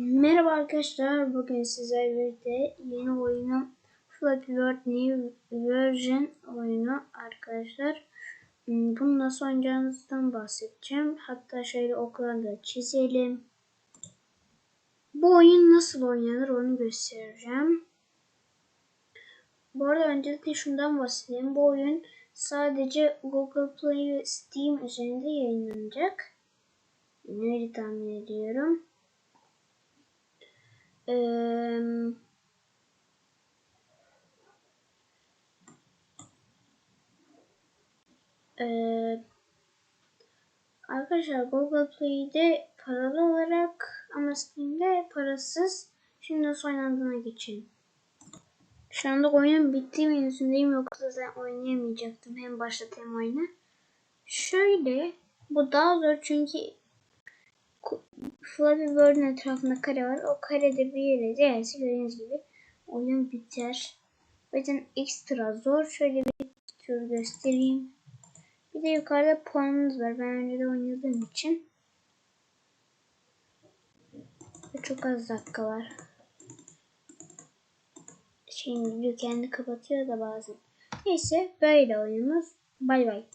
Merhaba arkadaşlar. Bugün sizlerle birlikte yeni oyunum Flappy Bird New Version oyunu arkadaşlar. Hmm, Bunu nasıl oynayacağınızdan bahsedeceğim. Hatta şöyle oklarla çizelim. Bu oyun nasıl oynanır onu göstereceğim. Bu arada öncelikle şundan bahsedeyim. Bu oyun sadece Google Play ve Steam üzerinde yayınlanacak. Nerede tahmin ediyorum. Eee, arkadaşlar Google Play'de paralı olarak ama Steam'de parasız. Şimdi nasıl oynandığına geçelim. Şu anda oyunun bittiği menüsündeyim yoksa zaten oynayamayacaktım. Hem başlatayım oyunu. Şöyle bu daha zor çünkü Flappy Bird'ün etrafında kare var. O karede bir yere değerse gördüğünüz gibi oyun biter. O yüzden ekstra zor. Şöyle bir tür göstereyim. Bir de yukarıda puanımız var. Ben önce de oynadığım için. Ve çok az dakika var. Şimdi kendi kapatıyor da bazen. Neyse böyle oyunumuz. Bay bay.